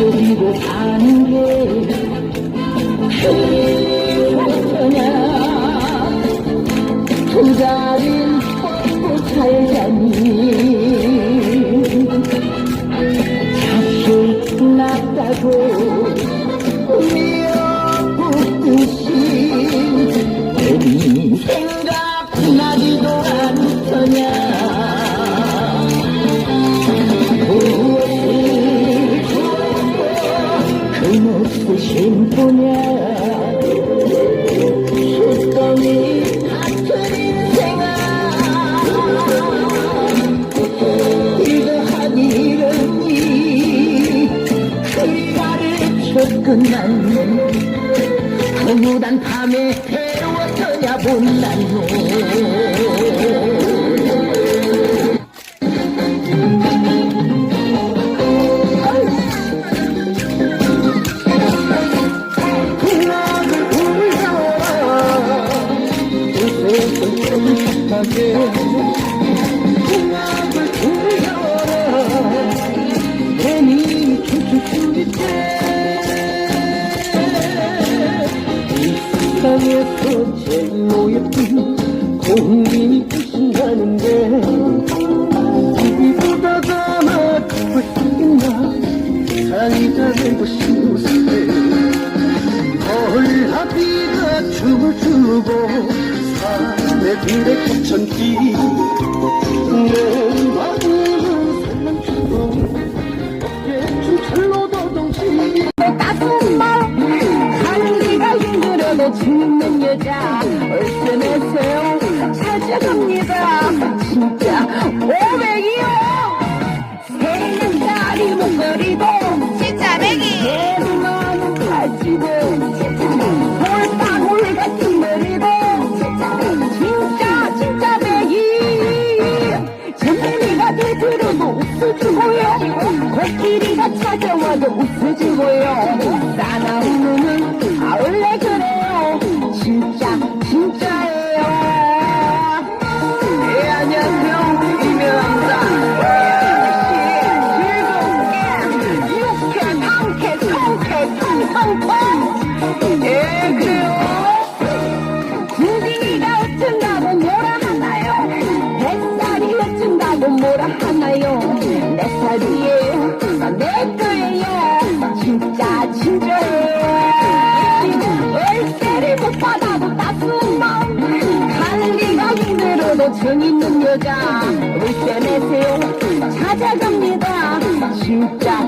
그리고 사는 게 그리워서냐 두 자린 뻗고 살자니. 잡술 났다고 미역국 드신 인생 그 몫을 심보냐? 수동이 같은 인생아. 이러한 이름이 그리가를 쫓끝난 허무한 밤에 배웠더냐 못난 놈 끔찍하게 나를 울려라. 괜히 춤추추리 때이 세상에서 제일 예쁜 공인이 계신다는데 이보다 더수 있나? 사이다 되고 싶으세 얼라비가 춤을 추고 사 내들의 귀천기. 내 마음은 살랑추고 어깨춤 철로 더덩치 가슴만 가는기가 힘들어도 죽는 여자. 내세요. 찾아갑니다. 진짜 오 웃어주고요 코끼리가 찾아와도 웃어주고요? 사나우는 아 원래 그래요. 진짜 진짜예요. 예 안녕하세요. 이명입니다. 궁둥이가 어쩐다고 뭐라 하나요? 뱃살이 어쩐다고 뭐라 하나요? 내 살이에요, 내 거예요, 진짜 진짜예요. 월세를 못 받아도 따스한 마음, 관리가 힘들어도 정 있는 여자, 월세 내세요, 찾아갑니다. 진짜